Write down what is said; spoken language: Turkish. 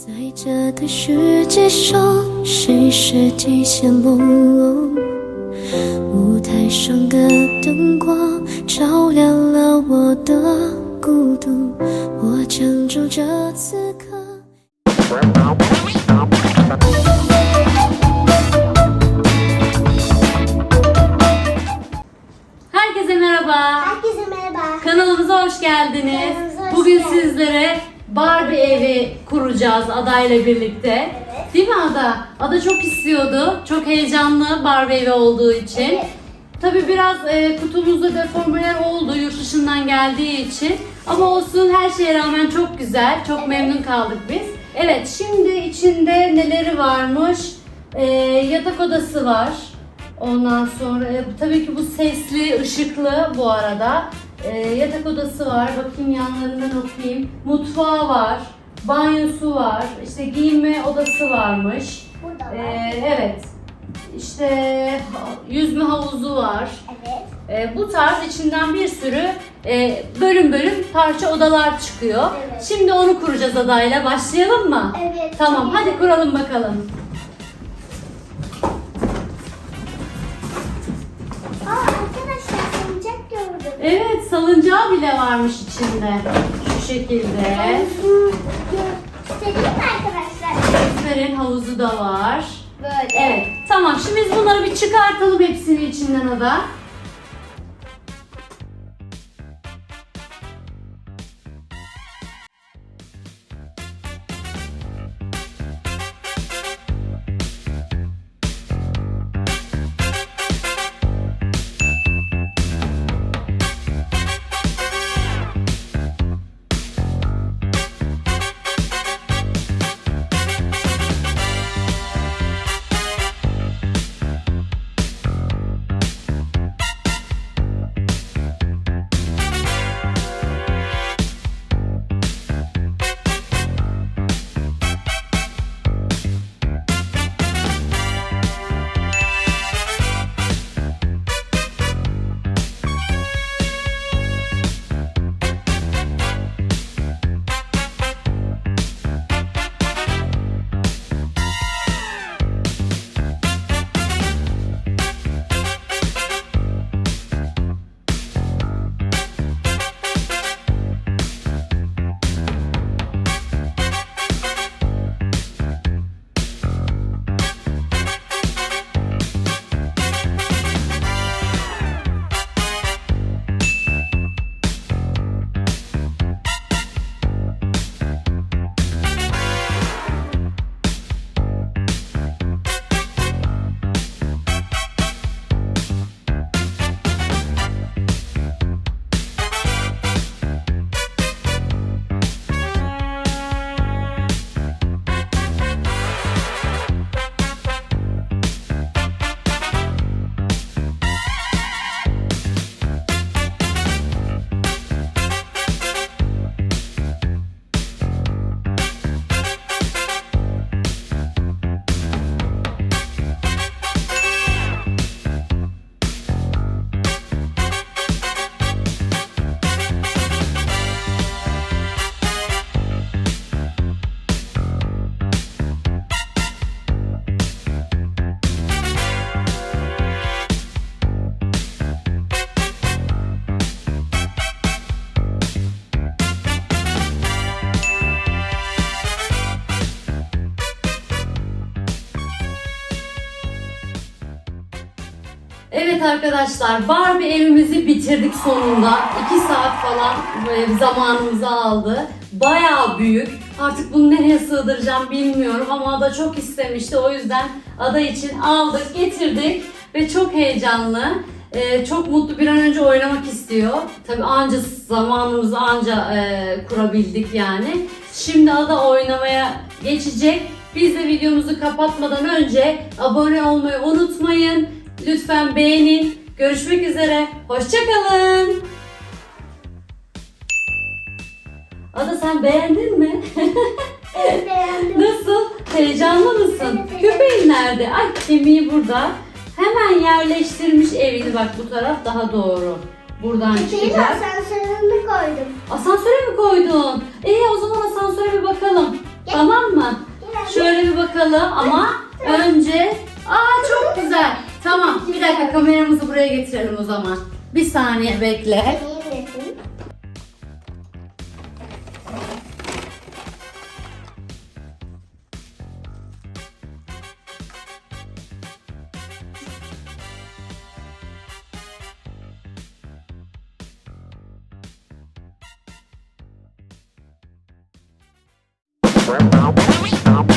在这个世界上，谁是极限朦胧？舞台上的灯光照亮了我的孤独，我将就这此刻。 Herkese merhaba. Herkese merhaba. Kanalımıza hoş geldiniz. Kanalımıza hoş Bugün geldiniz. sizlere Barbie evi kuracağız Ada ile birlikte. Değil mi Ada? Ada çok istiyordu. Çok heyecanlı Barbie evi olduğu için. Evet. Tabii biraz e, kutumuzda deformeler oldu yurt dışından geldiği için. Ama olsun her şeye rağmen çok güzel. Çok memnun kaldık biz. Evet şimdi içinde neleri varmış? E, yatak odası var. Ondan sonra e, tabii ki bu sesli, ışıklı bu arada. E, yatak odası var. Bakayım yanlarından okuyayım. Mutfağı var. Banyosu var. İşte giyinme odası varmış. Burada var. E, evet. İşte yüzme havuzu var. Evet. E, bu tarz içinden bir sürü e, bölüm bölüm parça odalar çıkıyor. Evet. Şimdi onu kuracağız adayla. Başlayalım mı? Evet. Tamam hadi kuralım bakalım. Evet salıncağı bile varmış içinde. Şu şekilde. Göstereyim mi arkadaşlar? Gösterin havuzu da var. Böyle. Evet tamam şimdi biz bunları bir çıkartalım hepsini içinden ada. Evet arkadaşlar Barbie evimizi bitirdik sonunda. 2 saat falan zamanımızı aldı. Bayağı büyük. Artık bunu nereye sığdıracağım bilmiyorum ama Ada çok istemişti. O yüzden Ada için aldık, getirdik ve çok heyecanlı. E, çok mutlu bir an önce oynamak istiyor. Tabii anca zamanımızı anca e, kurabildik yani. Şimdi Ada oynamaya geçecek. Biz de videomuzu kapatmadan önce abone olmayı unutmayın. Lütfen beğenin. Görüşmek üzere. Hoşçakalın. Ada sen beğendin mi? Evet beğendim. Nasıl? Heyecanlı mısın? Evet, evet. Köpeğin nerede? Ay kemiği burada. Hemen yerleştirmiş evini bak bu taraf daha doğru. Buradan Köpeğin çıkacak. asansörünü koydum. Asansöre mi koydun? İyi o zaman asansöre bir bakalım. Gel. Tamam mı? bakalım ama önce dakika kameramızı buraya getirelim o zaman. Bir saniye bekle. Wow.